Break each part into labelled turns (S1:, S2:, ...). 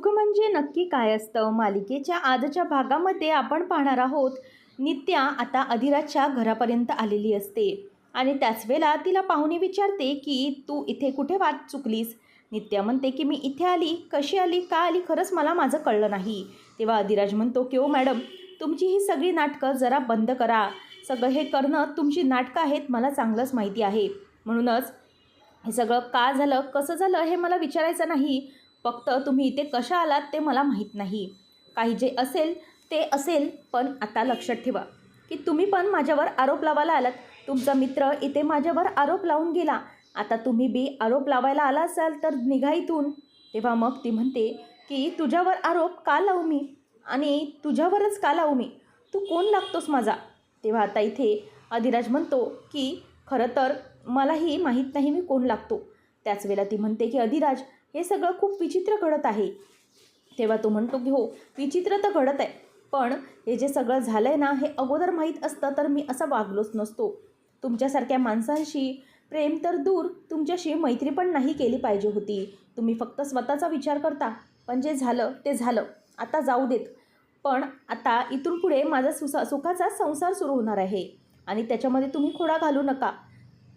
S1: सुख म्हणजे नक्की काय असतं? मालिकेच्या आजच्या भागामध्ये आपण पाहणार आहोत नित्या आता अधिराजच्या घरापर्यंत आलेली असते. आणि त्याच वेळेला तिला पाहुणे विचारते की तू इथे कुठे वाट चुकलीस? नित्या म्हणते की मी इथे आली. कशी आली? का आली? खरंच मला माझं कळलं नाही. तेव्हा अधिराज म्हणतो की ओ मॅडम तुमची ही सगळी नाटकं जरा बंद करा. सगळं हे करणं तुमची नाटकं आहेत मला चांगलंच माहिती आहे. म्हणूनच हे सगळं का झालं? कसं झालं? हे मला विचारायचं नाही. फक्त तुम्ही इथे कशा आलात ते मला माहीत नाही. काही जे असेल ते असेल पण आता लक्षात ठेवा की तुम्ही पण माझ्यावर आरोप लावायला आलात. तुमचा मित्र इथे माझ्यावर आरोप लावून गेला. आता तुम्ही बी आरोप लावायला आला असाल तर निघा इथून. तेव्हा मग ती म्हणते की तुझ्यावर आरोप का लावू मी? आणि तुझ्यावरच का लावू मी? तू कोण लागतोस माझा? तेव्हा आता इथे अधिराज म्हणतो की खरं तर मलाही माहीत नाही मी कोण लागतो. त्याच वेळेला ती म्हणते की अधिराज हे सगळं खूप विचित्र घडत आहे. तेव्हा तो म्हणतो की हो विचित्र तर घडत आहे पण हे जे सगळं झालं आहे ना हे अगोदर माहीत असतं तर मी असं वागलोच नसतो. तुमच्यासारख्या माणसांशी प्रेम तर दूर तुमच्याशी मैत्री पण नाही केली पाहिजे होती. तुम्ही फक्त स्वतःचा विचार करता पण जे झालं ते झालं. आता जाऊ देत. पण आता इथून पुढे माझा सुसा सुखाचा संसार सुरू होणार आहे. आणि त्याच्यामध्ये तुम्ही खोडा घालू नका.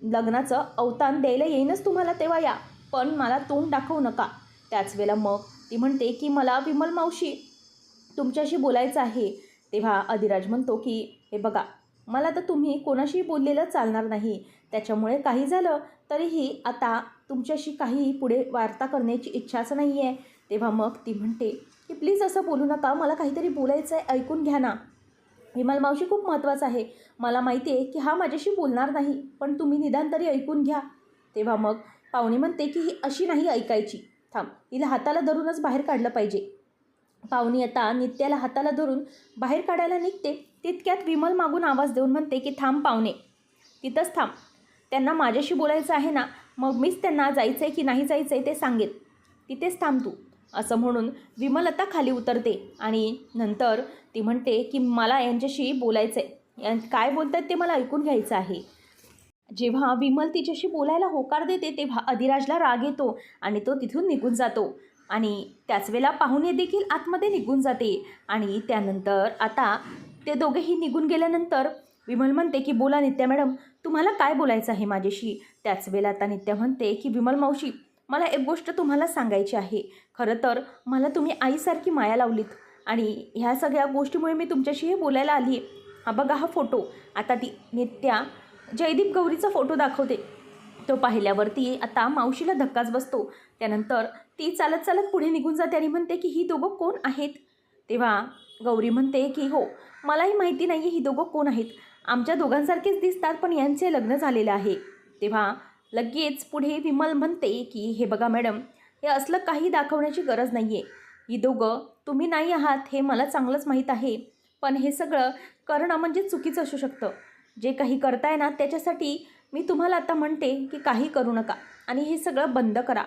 S1: लग्नाचं अवतान द्यायला येईनच तुम्हाला तेव्हा या. पण मला तोंड दाखवू नका. त्याच वेळेला मग ती म्हणते की मला विमल मावशी तुमच्याशी बोलायचं आहे. तेव्हा अधिराज म्हणतो की हे बघा मला तर तुम्ही कोणाशी बोललेलं चालणार नाही. त्याच्यामुळे काही झालं तरीही आता तुमच्याशी काही पुढे वार्ता करण्याची इच्छाच नाही आहे तेव्हा मग ती म्हणते की प्लीज असं बोलू नका. मला काहीतरी बोलायचं आहे ऐकून घ्या ना. विमल मावशी खूप महत्त्वाचं आहे. मला माहिती आहे की हा माझ्याशी बोलणार नाही पण तुम्ही निदान तरी ऐकून घ्या. तेव्हा मग पाहुणे म्हणते की ही अशी नाही ऐकायची. थांब हिला हाताला धरूनच बाहेर काढलं पाहिजे. पाहुणी आता नित्याला हाताला धरून बाहेर काढायला निघते. तितक्यात विमल मागून आवाज देऊन म्हणते की थांब पाहुणे तिथंच थांब. त्यांना माझ्याशी बोलायचं आहे ना मग मीच त्यांना जायचं आहे की नाही जायचं आहे ते सांगेन. तिथेच थांब तू. असं म्हणून विमल आता खाली उतरते आणि नंतर ती म्हणते की मला यांच्याशी बोलायचं आहे यां काय बोलतात ते मला ऐकून घ्यायचं आहे. जेव्हा विमल तिच्याशी बोलायला होकार देते तेव्हा अधिराजला राग येतो आणि तो तिथून निघून जातो. आणि त्याच वेळेला पाहुणे देखील आतमध्ये निघून जाते आणि त्यानंतर आता ते दोघेही निघून गेल्यानंतर विमल म्हणते की बोला नित्या मॅडम तुम्हाला काय बोलायचं आहे माझ्याशी? त्याच वेळेला आता नित्या म्हणते की विमल मावशी मला एक गोष्ट तुम्हाला सांगायची आहे. खरं तर मला तुम्ही आईसारखी माया लावलीत आणि ह्या सगळ्या गोष्टीमुळे मी तुमच्याशी हे बोलायला आली आहे हा बघा हा फोटो. आता ती नित्या जयदीप गौरीचा फोटो दाखवते. तो पाहिल्यावरती आता मावशीला धक्काच बसतो. त्यानंतर ती चालत चालत पुढे निघून जाते आणि म्हणते की ही दोघं कोण आहेत? तेव्हा गौरी म्हणते की हो मलाही माहिती नाही आहे ही दोघं कोण आहेत. आमच्या दोघांसारखेच दिसतात पण यांचे लग्न झालेलं आहे. तेव्हा लगेच पुढे विमल म्हणते की हे बघा मॅडम हे असलं काही दाखवण्याची गरज नाही आहे ही दोघं तुम्ही नाही आहात हे मला चांगलंच माहीत आहे. पण हे सगळं करणं म्हणजे चुकीचं असू शकतं. जे काही करताय ना त्याच्यासाठी मी तुम्हाला आता म्हणते की काही करू नका. आणि हे सगळं बंद करा.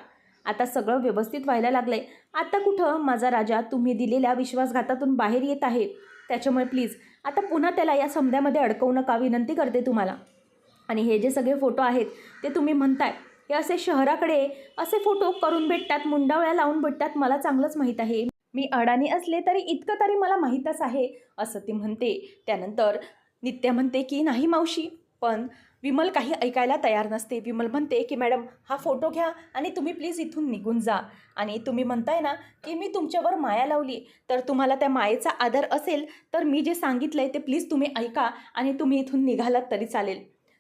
S1: आता सगळं व्यवस्थित व्हायला लागलं आहे आता कुठं माझा राजा तुम्ही दिलेल्या विश्वासघातातून बाहेर येत आहे? त्याच्यामुळे प्लीज आता पुन्हा त्याला या समध्यामध्ये अडकवू नका. विनंती करते तुम्हाला. आणि हे जे सगळे फोटो आहेत ते तुम्ही म्हणताय. हे असे शहराकडे असे फोटो करून भेटतात मुंडावळ्या लावून भेटतात मला चांगलंच माहीत आहे. मी अडाणी असले तरी इतकं तरी मला माहीतच आहे असं ती म्हणते. त्यानंतर नित्या म्हणते की नाही मावशी पण विमल काही ऐकायला तयार नसते. विमल म्हणते की मॅडम हा फोटो घ्या आणि तुम्ही प्लीज इथून निघून जा. आणि तुम्ही म्हणताय ना की मी तुमच्यावर माया लावली. तर तुम्हाला त्या मायेचा आदर असेल तर मी जे सांगितलं आहे ते प्लीज तुम्ही ऐका आणि तुम्ही इथून निघालात तरी चालेल.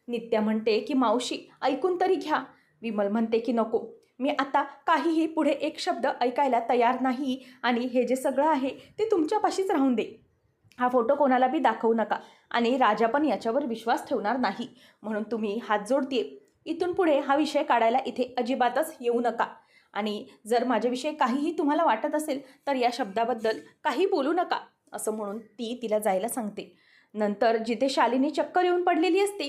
S1: नित्या म्हणते की मावशी ऐकून तरी घ्या. विमल म्हणते की नको. मी आता काहीही पुढे एक शब्द ऐकायला तयार नाही आणि हे जे सगळं आहे ते तुमच्यापाशीच राहून दे. हा फोटो कोणाला बी दाखवू नका. आणि राजा पण याच्यावर विश्वास ठेवणार नाही. म्हणून तुम्ही हात जोडते इथून पुढे हा विषय काढायला इथे अजिबातच येऊ नका. आणि जर माझ्याविषयी काहीही तुम्हाला वाटत असेल तर या शब्दाबद्दल काही बोलू नका असं म्हणून ती तिला जायला सांगते. नंतर जिथे शालिनी चक्कर येऊन पडलेली असते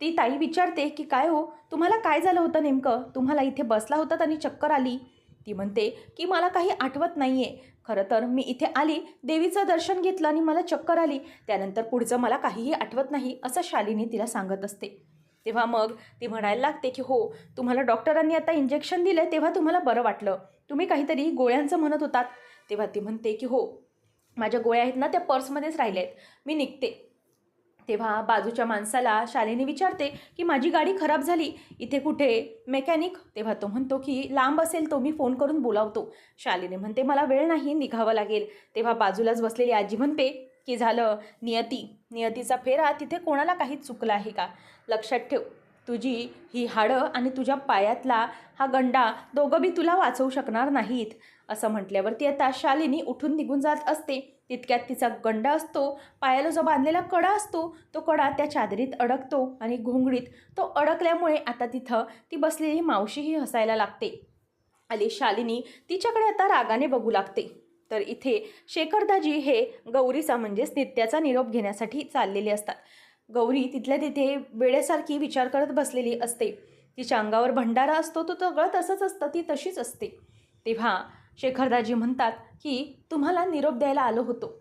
S1: ती ताई विचारते की काय हो तुम्हाला काय झालं होतं नेमकं? तुम्हाला इथे बसला होतात आणि चक्कर आली? ती म्हणते की मला काही आठवत नाही आहे खरं तर मी इथे आली देवीचं दर्शन घेतलं आणि मला चक्कर आली. त्यानंतर पुढचं मला काहीही आठवत नाही असं शालिनी तिला सांगत असते. तेव्हा मग ती म्हणायला लागते की हो तुम्हाला डॉक्टरांनी आता इंजेक्शन दिलं तेव्हा तुम्हाला बरं वाटलं. तुम्ही काहीतरी गोळ्यांचं म्हणत होतात. तेव्हा ती म्हणते की हो माझ्या गोळ्या आहेत ना त्या पर्समध्येच राहिल्या आहेत मी निघते. तेव्हा बाजूच्या माणसाला शालेने विचारते की माझी गाडी खराब झाली. इथे कुठे मेकॅनिक? तेव्हा तो म्हणतो की लांब असेल तो मी फोन करून बोलावतो. शालेने म्हणते मला वेळ नाही निघावं लागेल. तेव्हा बाजूलाच बसलेली आजी म्हणते की झालं. नियती. नियतीचा फेरा तिथे कोणाला काही चुकला आहे का? लक्षात ठेव. तुझी ही हाडं आणि तुझ्या पायातला हा गंडा दोघं बी तुला वाचवू शकणार नाहीत. असं म्हटल्यावरती आता शालिनी उठून निघून जात असते. तितक्यात तिचा गंडा असतो पायाला जो बांधलेला कडा असतो तो कडा त्या चादरीत अडकतो आणि घोंगडीत तो अडकल्यामुळे आता तिथं ती बसलेली मावशीही हसायला लागते. आली शालिनी तिच्याकडे आता रागाने बघू लागते. तर इथे शेखरदाजी हे गौरीचा म्हणजेच नित्याचा निरोप घेण्यासाठी चाललेले असतात. गौरी तिथल्या तिथे वेळेसारखी विचार करत बसलेली असते. तिच्या अंगावर भंडारा असतो तो सगळं तसंच असतं ती तशीच असते. तेव्हा शेखरदाजी म्हणतात की तुम्हाला निरोप द्यायला आलो होतो.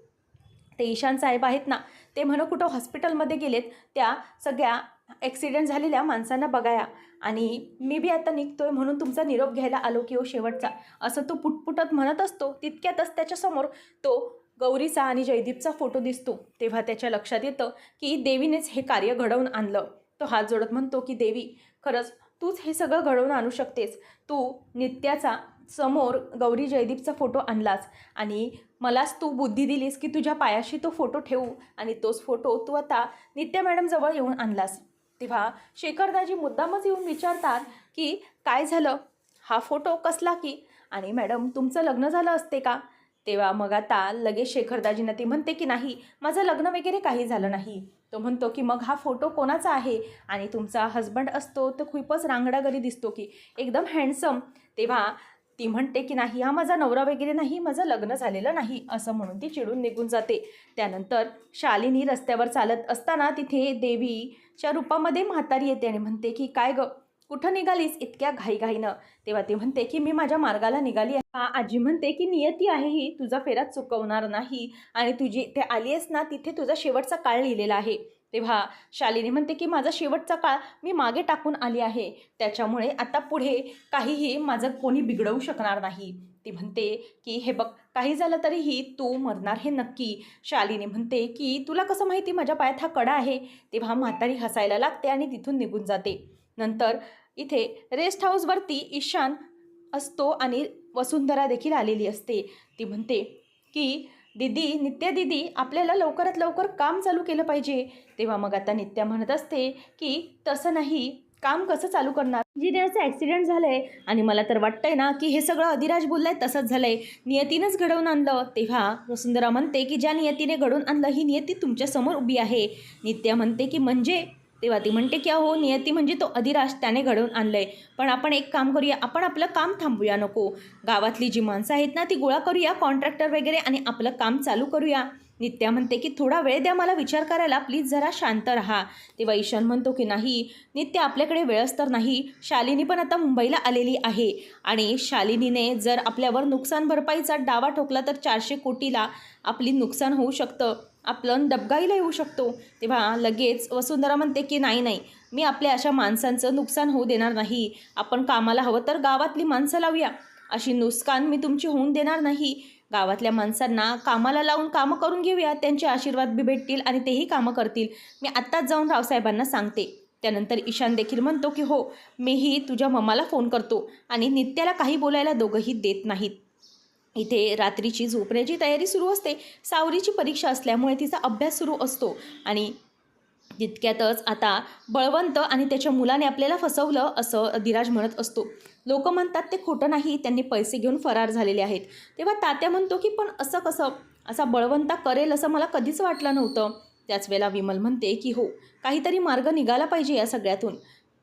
S1: ते ईशान साहेब आहेत ना ते म्हणू कुठं हॉस्पिटलमध्ये गेलेत त्या सगळ्या ॲक्सिडेंट झालेल्या माणसांना बघाया. आणि मी बी आता निघतोय म्हणून तुमचा निरोप घ्यायला आलो की हो शेवटचा. असं तो पुटपुटत म्हणत असतो तितक्यातच त्याच्यासमोर तो गौरीचा आणि जयदीपचा फोटो दिसतो. तेव्हा त्याच्या लक्षात येतं की देवीनेच हे कार्य घडवून आणलं. तो हात जोडत म्हणतो की देवी खरंच तूच हे सगळं घडवून आणू शकतेस. तू नित्याचा समोर गौरी जयदीपचा फोटो आणलास आणि मलाच तू बुद्धी दिलीस की तुझ्या पायाशी तो फोटो ठेवू आणि तोच फोटो तू आता नित्या मॅडमजवळ येऊन आणलास. तेव्हा शेखरदाजी मुद्दामच येऊन विचारतात की काय झालं? हा फोटो कसला की? आणि मॅडम तुमचं लग्न झालं असते का? तेव्हा मग आता लगेच शेखरदाजींना ती म्हणते की नाही माझं लग्न वगैरे काही झालं नाही. तो म्हणतो की मग हा फोटो कोणाचा आहे? आणि तुमचा हजबंड असतो तर खूपच रांगडागरी दिसतो की एकदम हँडसम तेव्हा ती म्हणते की नाही हा माझा नवरा वगैरे नाही माझं लग्न झालेलं नाही असं म्हणून ती चिडून निघून जाते. त्यानंतर शालिनी रस्त्यावर चालत असताना तिथे देवीच्या रूपामध्ये म्हातारी येते आणि म्हणते की काय ग कुठं निघालीस इतक्या घाईघाईनं? तेव्हा ती म्हणते की मी माझ्या मार्गाला निघाली आहे. हा आजी म्हणते की नियती आहे ही तुझा फेरा चुकवणार नाही आणि तुझी ते आली आहेस ना तिथे तुझा शेवटचा काळ लिहिलेला आहे. तेव्हा शालिनी म्हणते की माझा शेवटचा काळ मी मागे टाकून आली आहे. त्याच्यामुळे आता पुढे काहीही माझं कोणी बिघडवू शकणार नाही. ती म्हणते की हे बघ काही झालं तरीही तू मरणार हे नक्की. शालिनी म्हणते की तुला कसं माहिती? माझ्या पायात हा कडा आहे. तेव्हा म्हातारी हसायला लागते आणि तिथून निघून जाते. नंतर इथे रेस्ट हाऊसवरती ईशान असतो आणि वसुंधरा देखील आलेली असते. ती म्हणते की दीदी नित्या दीदी आपल्याला लवकरात लवकर काम चालू केलं पाहिजे. तेव्हा मग आता नित्या म्हणत असते की तसं नाही काम कसं चालू करणार? इंजिनियरचं ॲक्सिडेंट झालं आहे आणि मला तर वाटतंय ना की हे सगळं अधिराज बोललाय तसंच झालं आहे नियतीनंच घडवून आणलं. तेव्हा वसुंधरा म्हणते की ज्या नियतीने घडवून आणलं ही नियती तुमच्यासमोर उभी आहे. नित्या म्हणते की म्हणजे तेव्हा ती म्हणते की अहो नियती म्हणजे तो अधिराज त्याने घडवून आणलंय. पण आपण एक काम करूया आपण आपलं काम थांबूया नको. गावातली जी माणसं आहेत ना ती गोळा करूया कॉन्ट्रॅक्टर वगैरे आणि आपलं काम चालू करूया. नित्या म्हणते की थोडा वेळ द्या मला विचार करायला प्लीज जरा शांत राहा. तेव्हा ईशान म्हणतो की नाही नित्य आपल्याकडे वेळच तर नाही. शालिनी पण आता मुंबईला आलेली आहे. आणि शालिनीने जर आपल्यावर नुकसान भरपाईचा डावा ठोकला तर चारशे कोटीला आपली नुकसान होऊ शकतं. आपलं डबगाईला येऊ शकतो. तेव्हा लगेच वसुंधरा म्हणते की नाही नाही मी आपल्या अशा माणसांचं नुकसान होऊ देणार नाही. आपण कामाला हवं तर गावातली माणसं लावूया. अशी नुकसान मी तुमची होऊन देणार नाही. गावातल्या माणसांना कामाला लावून कामं करून घेऊया. त्यांचे आशीर्वाद बी भेटतील आणि तेही कामं करतील. मी आत्ताच जाऊन रावसाहेबांना सांगते. त्यानंतर ईशान देखील म्हणतो की हो मीही तुझ्या मम्माला फोन करतो आणि नित्याला काही बोलायला दोघंही देत नाहीत. इथे रात्रीची झोपण्याची तयारी सुरू असते. सावरीची परीक्षा असल्यामुळे तिचा अभ्यास सुरू असतो. आणि तितक्यातच आता बळवंत आणि त्याच्या मुलाने आपल्याला फसवलं असं धीराज म्हणत असतो. लोक म्हणतात ते खोटं नाही त्यांनी पैसे घेऊन फरार झालेले आहेत. तेव्हा तात्या म्हणतो की पण असं कसं? असा बळवंता करेल असं मला कधीच वाटलं नव्हतं. त्याच वेळेला विमल म्हणते की हो काहीतरी मार्ग निघाला पाहिजे या सगळ्यातून.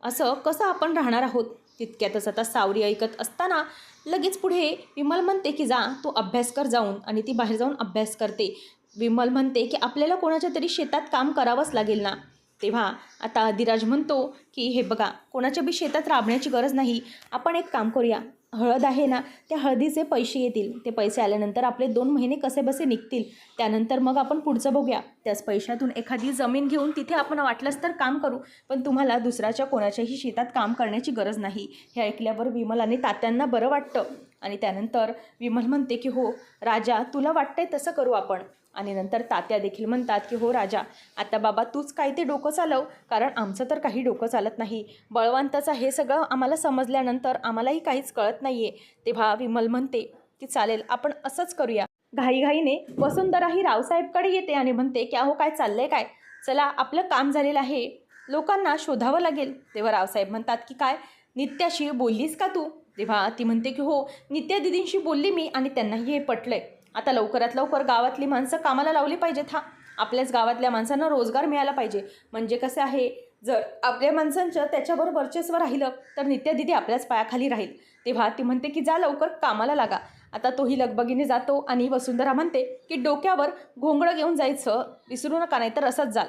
S1: असं कसं आपण राहणार आहोत? तितक्यातच आता सावरी ऐकत असताना लगेच पुढे विमल म्हणते की जा तू अभ्यास कर जाऊन. आणि ती बाहेर जाऊन अभ्यास करते. विमल म्हणते की आपल्याला कोणाच्या तरी शेतात काम करावंच लागेल ना. तेव्हा आता अधिराज म्हणतो की हे बघा कोणाच्या बी शेतात राबण्याची गरज नाही. आपण एक काम करूया. हळद आहे ना त्या हळदीचे पैसे येतील. ते पैसे आल्यानंतर आपले दोन महिने कसे बसे निघतील? त्यानंतर मग आपण पुढचं बघूया. त्याच पैशातून एखादी जमीन घेऊन तिथे आपण वाटलंच तर काम करू पण तुम्हाला दुसऱ्याच्या कोणाच्याही शेतात काम करण्याची गरज नाही. हे ऐकल्यावर विमल आणि तात्यांना बरं वाटतं. आणि त्यानंतर विमल म्हणते की हो राजा तुला वाटतंय तसं करू आपण. आणि नंतर तात्या देखील म्हणतात की हो राजा आता बाबा तूच काय ते डोकं चालव कारण आमचं तर काही डोकं चालत नाही. बळवंताचं हे सगळं आम्हाला समजल्यानंतर आम्हालाही काहीच कळत नाही आहे तेव्हा विमल म्हणते की चालेल आपण असंच करूया. घाईघाईने वसुंधराही रावसाहेबकडे येते आणि म्हणते की अहो काय चाललंय काय? चला आपलं काम झालेलं आहे. लोकांना शोधावं लागेल. तेव्हा रावसाहेब म्हणतात की काय? नित्याशी बोललीस का तू? तेव्हा ती म्हणते की हो नित्या दिदींशी बोलली मी आणि त्यांनाही हे पटलं आहे आता लवकरात लवकर गावातली माणसं कामाला लावली पाहिजेत हा. आपल्याच गावातल्या माणसांना रोजगार मिळाला पाहिजे. म्हणजे कसं आहे जर आपल्या माणसांचं त्याच्यावर वर्चस्व राहिलं तर नित्या दिदी आपल्याच पायाखाली राहील. तेव्हा ती म्हणते की जा लवकर कामाला लागा. आता तोही लगबगीने जातो आणि वसुंधरा म्हणते की डोक्यावर घोंगडं घेऊन जायचं विसरू नका नाही तर असंच जाल.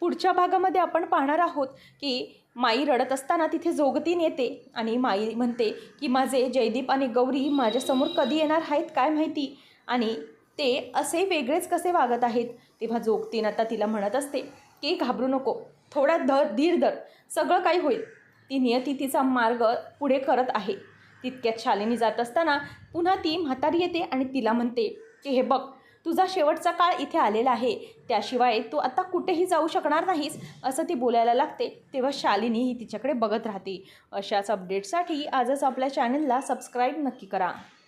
S1: पुढच्या भागामध्ये आपण पाहणार आहोत की माई रडत असताना तिथे जोगतीन येते आणि माई म्हणते की माझे जयदीप आणि गौरी माझ्यासमोर कधी येणार आहेत काय माहिती? आणि ते असे वेगळेच कसे वागत आहेत? तेव्हा जोगतीन आता तिला म्हणत असते की घाबरू नको थोडा धर धीर धर सगळं काही होईल. ती नियती तिचा मार्ग पुढे करत आहे. तितक्यात शालिनी जात असताना पुन्हा ती म्हातारी येते आणि तिला म्हणते की हे बघ तुझा शेवटचा काळ इथे आलेला आहे. त्याशिवाय तू आता कुठेही जाऊ शकणार नाहीस असं ती बोलायला लागते. तेव्हा शालिनी ही तिच्याकडे बघत राहते. अशाच अपडेटसाठी आजच आपल्या चॅनलला सबस्क्राईब नक्की करा.